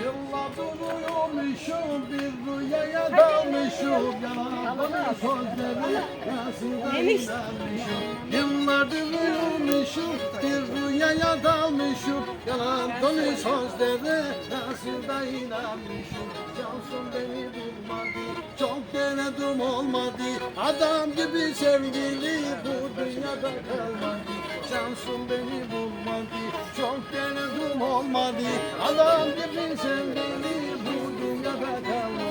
Yılla duruyorum işim bir rüyaya dalmışım Yalanın sözleri nasıl değilmişim Yıllar duruyormuşum bir rüyaya dalmışım Yalan dolu sözleri nasıl da inanmışım Cansın beni bulmadı çok denedim olmadı Adam gibi sevgili bu dünyada kalmadı Cansın beni olmadı. Adam gibi sevgili bu dünyada kalmadı.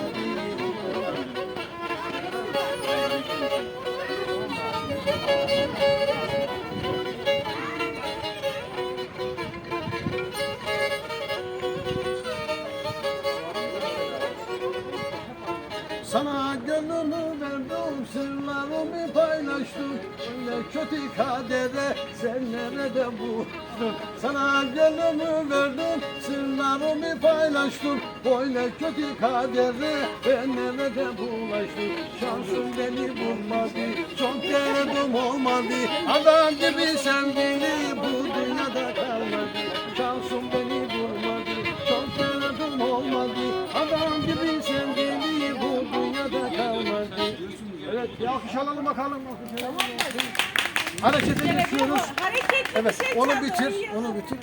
Sana gönlümü verdim, sırlarımı paylaştım. Öyle kötü kadere sen nerede buldun? Sana gönlümü verdim, sırlarımı paylaştım. Böyle kötü kadere ben nerede bulaştım? Şansım beni bulmadı, çok denedim olmadı. Adam gibi sevgili bu Alkış alalım bakalım Harekete geçiyoruz Hareketli Evet bir şey onu bitir onu bitir